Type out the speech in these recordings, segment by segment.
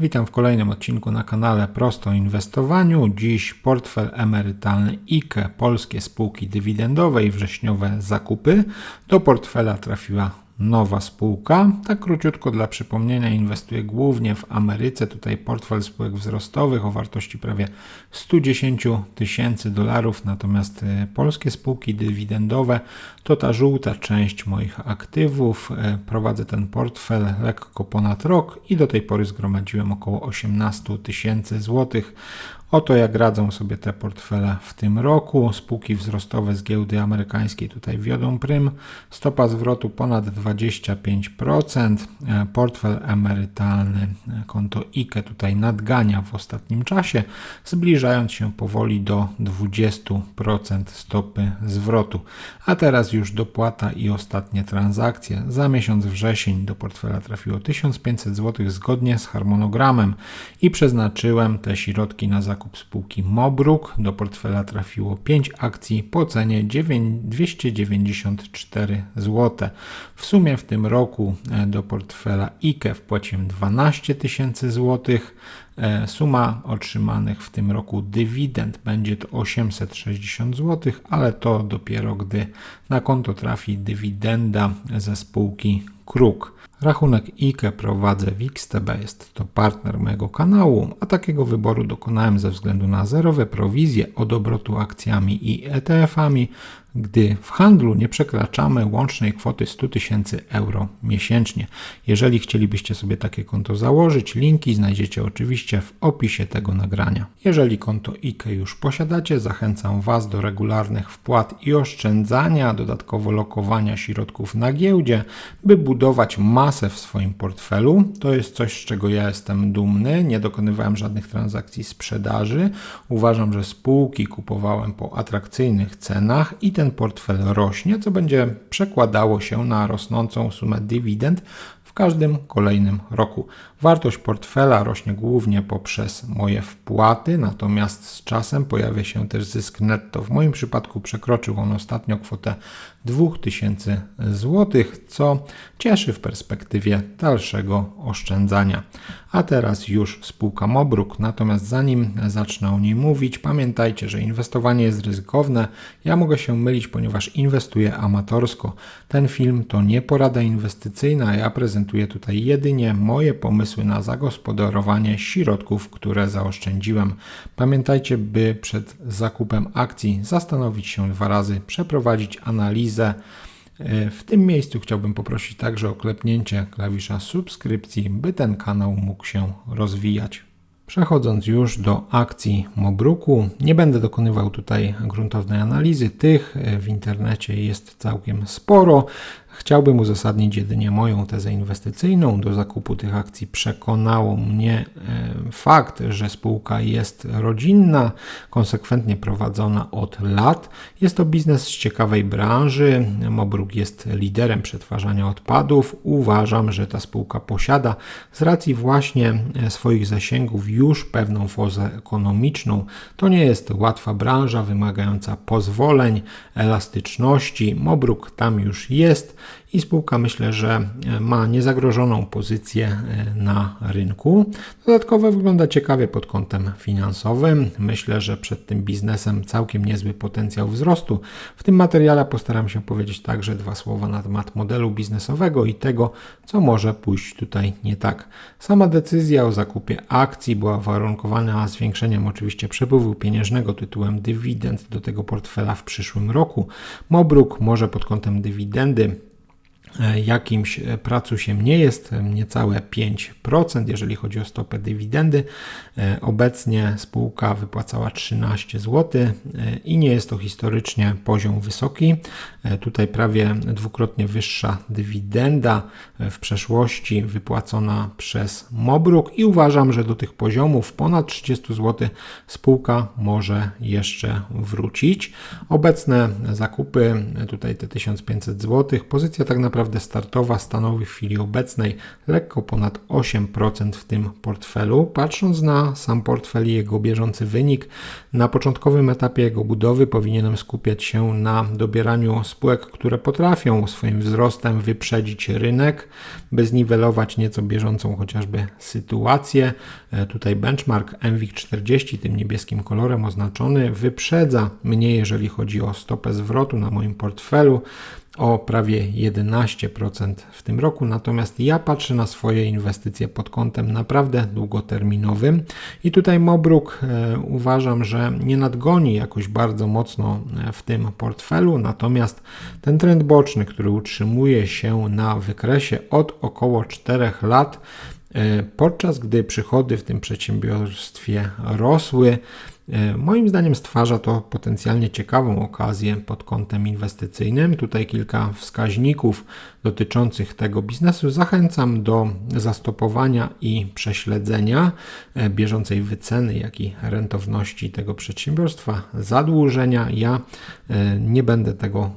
Witam w kolejnym odcinku na kanale Prosto Inwestowaniu. Dziś portfel emerytalny IKE, polskie spółki dywidendowe i wrześniowe zakupy. Do portfela trafiła nowa spółka. Tak króciutko dla przypomnienia inwestuję głównie w Ameryce. Tutaj portfel spółek wzrostowych o wartości prawie 110 tysięcy dolarów, natomiast e, polskie spółki dywidendowe to ta żółta część moich aktywów. E, prowadzę ten portfel lekko ponad rok i do tej pory zgromadziłem około 18 tysięcy złotych. Oto jak radzą sobie te portfele w tym roku. Spółki wzrostowe z giełdy amerykańskiej tutaj wiodą prym. Stopa zwrotu ponad 25%. E, portfel emerytalny, e, konto IKE tutaj nadgania w ostatnim czasie, zbliżając się powoli do 20% stopy zwrotu. A teraz już dopłata i ostatnie transakcje. Za miesiąc wrzesień do portfela trafiło 1500 zł zgodnie z harmonogramem i przeznaczyłem te środki na zakup zakup spółki Mobruk. Do portfela trafiło 5 akcji po cenie 294 zł. W sumie w tym roku e, do portfela IKE wpłaciłem 12 tysięcy złotych. E, suma otrzymanych w tym roku dywidend będzie to 860 zł, ale to dopiero gdy na konto trafi dywidenda ze spółki Kruk. Rachunek IKE prowadzę w XTB, jest to partner mojego kanału, a takiego wyboru dokonałem ze względu na zerowe prowizje od obrotu akcjami i ETF-ami, gdy w handlu nie przekraczamy łącznej kwoty 100 tysięcy euro miesięcznie. Jeżeli chcielibyście sobie takie konto założyć, linki znajdziecie oczywiście w opisie tego nagrania. Jeżeli konto IKE już posiadacie, zachęcam Was do regularnych wpłat i oszczędzania, dodatkowo lokowania środków na giełdzie, by budować masę w swoim portfelu. To jest coś, z czego ja jestem dumny. Nie dokonywałem żadnych transakcji sprzedaży. Uważam, że spółki kupowałem po atrakcyjnych cenach i ten portfel rośnie, co będzie przekładało się na rosnącą sumę dywidend w każdym kolejnym roku. Wartość portfela rośnie głównie poprzez moje wpłaty, natomiast z czasem pojawia się też zysk netto. W moim przypadku przekroczył on ostatnio kwotę 2000 zł, co cieszy w perspektywie dalszego oszczędzania. A teraz już spółka Mobruk. Natomiast zanim zacznę o niej mówić, pamiętajcie, że inwestowanie jest ryzykowne. Ja mogę się mylić, ponieważ inwestuję amatorsko. Ten film to nie porada inwestycyjna, ja prezentuję tutaj jedynie moje pomysły na zagospodarowanie środków, które zaoszczędziłem. Pamiętajcie, by przed zakupem akcji zastanowić się dwa razy, przeprowadzić analizę E, w tym miejscu chciałbym poprosić także o klepnięcie klawisza subskrypcji, by ten kanał mógł się rozwijać. Przechodząc już do akcji Mobruku, nie będę dokonywał tutaj gruntownej analizy. Tych e, w internecie jest całkiem sporo. Chciałbym uzasadnić jedynie moją tezę inwestycyjną. Do zakupu tych akcji przekonało mnie e, fakt, że spółka jest rodzinna, konsekwentnie prowadzona od lat. Jest to biznes z ciekawej branży. Mobruk jest liderem przetwarzania odpadów. Uważam, że ta spółka posiada z racji właśnie e, swoich zasięgów już pewną fozę ekonomiczną. To nie jest łatwa branża wymagająca pozwoleń, elastyczności. Mobruk tam już jest i spółka myślę, że e, ma niezagrożoną pozycję e, na rynku. Dodatkowo wygląda ciekawie pod kątem finansowym. Myślę, że przed tym biznesem całkiem niezły potencjał wzrostu. W tym materiale postaram się powiedzieć także dwa słowa na temat modelu biznesowego i tego, co może pójść tutaj nie tak. Sama decyzja o zakupie akcji była warunkowana zwiększeniem oczywiście przepływu pieniężnego tytułem dywidend do tego portfela w przyszłym roku. Mobruk może pod kątem dywidendy jakimś e, pracusiem nie jest, e, niecałe 5%, jeżeli chodzi o stopę dywidendy. Obecnie spółka wypłacała 13 zł i nie jest to historycznie poziom wysoki. Tutaj prawie dwukrotnie wyższa dywidenda w przeszłości wypłacona przez Mobruk i uważam, że do tych poziomów ponad 30 zł spółka może jeszcze wrócić. Obecne zakupy, tutaj te 1500 zł, pozycja tak naprawdę naprawdę startowa stanowi w chwili obecnej lekko ponad 8% w tym portfelu. Patrząc na sam portfel i jego bieżący wynik, na początkowym etapie jego budowy powinienem skupiać się na dobieraniu spółek, które potrafią swoim wzrostem wyprzedzić rynek, by zniwelować nieco bieżącą chociażby sytuację. E, tutaj benchmark MWIG 40 tym niebieskim kolorem oznaczony wyprzedza mnie, jeżeli chodzi o stopę zwrotu na moim portfelu o prawie 11% w tym roku. Natomiast ja patrzę na swoje inwestycje pod kątem naprawdę długoterminowym i tutaj Mobruk e, uważam, że nie nadgoni jakoś bardzo mocno e, w tym portfelu. Natomiast ten trend boczny, który utrzymuje się na wykresie od około 4 lat, e, podczas gdy przychody w tym przedsiębiorstwie rosły, moim zdaniem stwarza to potencjalnie ciekawą okazję pod kątem inwestycyjnym. Tutaj kilka wskaźników dotyczących tego biznesu. Zachęcam do zastopowania i prześledzenia e, bieżącej wyceny, jak i rentowności tego przedsiębiorstwa, zadłużenia. Ja e, nie będę tego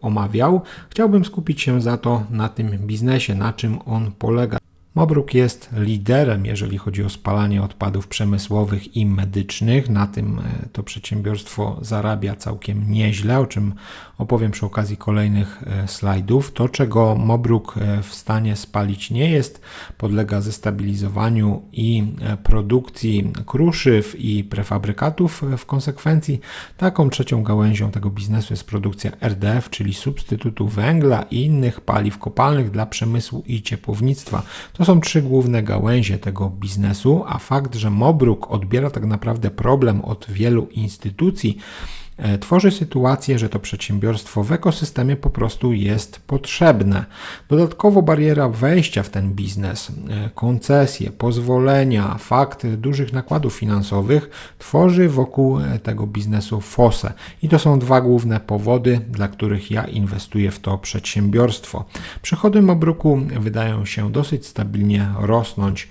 omawiał. Chciałbym skupić się za to na tym biznesie, na czym on polega. Mobruk jest liderem, jeżeli chodzi o spalanie odpadów przemysłowych i medycznych. Na tym e, to przedsiębiorstwo zarabia całkiem nieźle, o czym opowiem przy okazji kolejnych e, slajdów. To, czego Mobruk e, w stanie spalić nie jest, podlega zestabilizowaniu i produkcji kruszyw i prefabrykatów w konsekwencji. Taką trzecią gałęzią tego biznesu jest produkcja RDF, czyli substytutu węgla i innych paliw kopalnych dla przemysłu i ciepłownictwa. To są trzy główne gałęzie tego biznesu, a fakt, że Mobruk odbiera tak naprawdę problem od wielu instytucji, tworzy sytuację, że to przedsiębiorstwo w ekosystemie po prostu jest potrzebne. Dodatkowo bariera wejścia w ten biznes, e, koncesje, pozwolenia, fakt dużych nakładów finansowych tworzy wokół e, tego biznesu fosę. I to są dwa główne powody, dla których ja inwestuję w to przedsiębiorstwo. Przychody Mobruku wydają się dosyć stabilnie rosnąć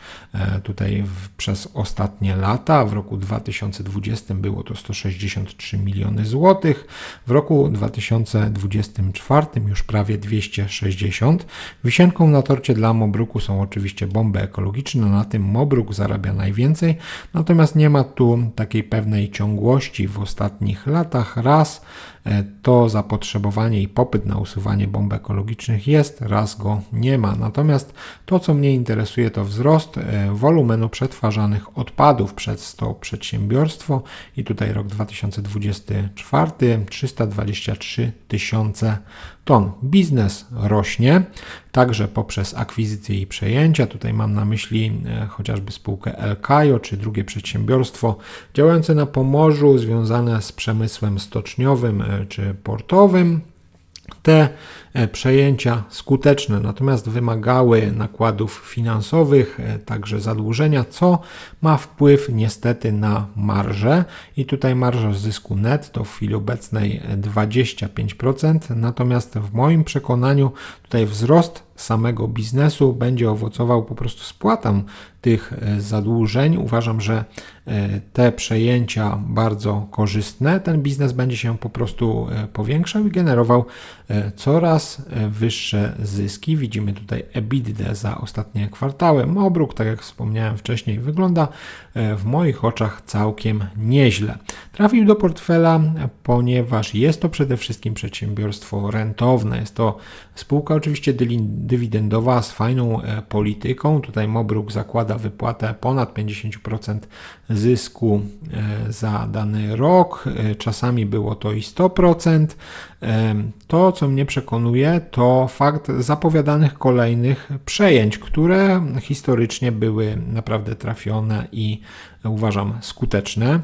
tutaj w, przez ostatnie lata. W roku 2020 było to 163 miliony miliony złotych. W roku 2024 już prawie 260. Wisienką na torcie dla Mobruku są oczywiście bomby ekologiczne. Na tym Mobruk zarabia najwięcej, natomiast nie ma tu takiej pewnej ciągłości w ostatnich latach. Raz to zapotrzebowanie i popyt na usuwanie bomb ekologicznych jest, raz go nie ma. Natomiast to, co mnie interesuje, to wzrost e, wolumenu przetwarzanych odpadów przez to przedsiębiorstwo i tutaj rok 2024 323 tysiące ton. Biznes rośnie także poprzez akwizycje i przejęcia. Tutaj mam na myśli e, chociażby spółkę Elkajo czy drugie przedsiębiorstwo działające na Pomorzu, związane z przemysłem stoczniowym e, czy portowym. Te e, przejęcia skuteczne, natomiast wymagały nakładów finansowych, e, także zadłużenia, co ma wpływ niestety na marżę. I tutaj marża zysku net to w chwili obecnej 25%, natomiast w moim przekonaniu tutaj wzrost samego biznesu będzie owocował po prostu spłatą tych e, zadłużeń. Uważam, że e, te przejęcia bardzo korzystne. Ten biznes będzie się po prostu e, powiększał i generował coraz wyższe zyski. Widzimy tutaj EBITDA za ostatnie kwartały. Mobruk, tak jak wspomniałem wcześniej, wygląda w moich oczach całkiem nieźle. Trafił do portfela, ponieważ jest to przede wszystkim przedsiębiorstwo rentowne. Jest to spółka oczywiście dywidendowa z fajną polityką. Tutaj Mobruk zakłada wypłatę ponad 50% zysku e, za dany rok. E, czasami było to i 100%. E, to, co mnie przekonuje, to fakt zapowiadanych kolejnych przejęć, które historycznie były naprawdę trafione i uważam skuteczne.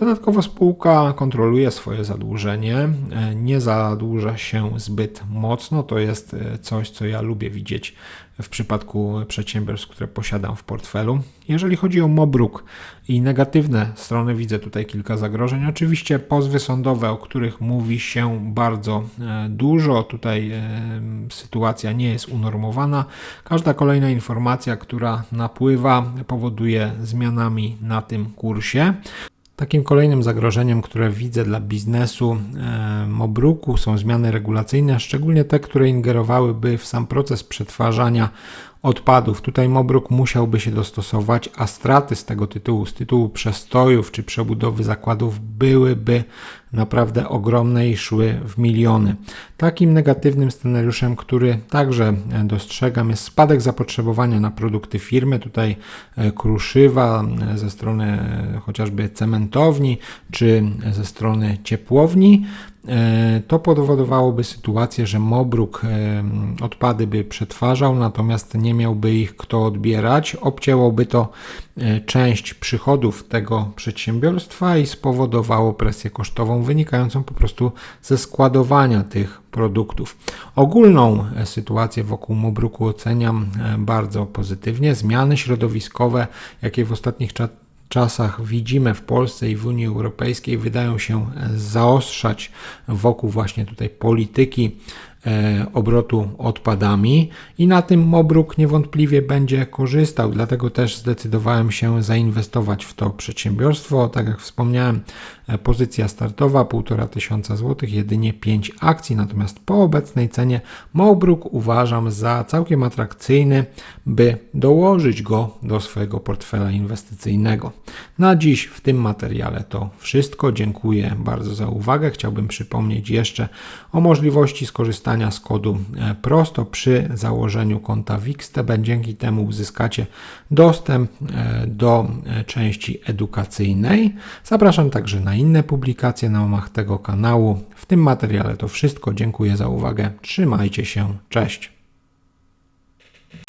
Dodatkowo spółka kontroluje swoje zadłużenie, nie zadłuża się zbyt mocno. To jest coś, co ja lubię widzieć w przypadku przedsiębiorstw, które posiadam w portfelu. Jeżeli chodzi o Mobruk i negatywne strony, widzę tutaj kilka zagrożeń. Oczywiście pozwy sądowe, o których mówi się bardzo e, dużo. Tutaj e, sytuacja nie jest unormowana. Każda kolejna informacja, która napływa, powoduje zmianami na tym kursie. Takim kolejnym zagrożeniem, które widzę dla biznesu e, Mobruku są zmiany regulacyjne, szczególnie te, które ingerowałyby w sam proces przetwarzania odpadów. Tutaj Mobruk musiałby się dostosować, a straty z tego tytułu, z tytułu przestojów czy przebudowy zakładów byłyby naprawdę ogromne i szły w miliony. Takim negatywnym scenariuszem, który także dostrzegam, jest spadek zapotrzebowania na produkty firmy. Tutaj e, kruszywa e, ze strony e, chociażby cementowni czy ze strony ciepłowni. To powodowałoby sytuację, że Mobruk odpady by przetwarzał, natomiast nie miałby ich kto odbierać. Obcięłoby to część przychodów tego przedsiębiorstwa i spowodowało presję kosztową wynikającą po prostu ze składowania tych produktów. Ogólną e, sytuację wokół Mobruku oceniam e, bardzo pozytywnie. Zmiany środowiskowe, jakie w ostatnich czasach widzimy w Polsce i w Unii Europejskiej, wydają się zaostrzać wokół właśnie tutaj polityki obrotu odpadami i na tym Mobruk niewątpliwie będzie korzystał, dlatego też zdecydowałem się zainwestować w to przedsiębiorstwo. Tak jak wspomniałem, e, pozycja startowa 1,5 tysiąca złotych, jedynie 5 akcji, natomiast po obecnej cenie Mobruk uważam za całkiem atrakcyjny, by dołożyć go do swojego portfela inwestycyjnego. Na dziś w tym materiale to wszystko. Dziękuję bardzo za uwagę. Chciałbym przypomnieć jeszcze o możliwości skorzystania korzystania z kodu e, prosto przy założeniu konta Wixteb. Dzięki temu uzyskacie dostęp e, do e, części edukacyjnej. Zapraszam także na inne publikacje na łamach tego kanału. W tym materiale to wszystko. Dziękuję za uwagę. Trzymajcie się. Cześć.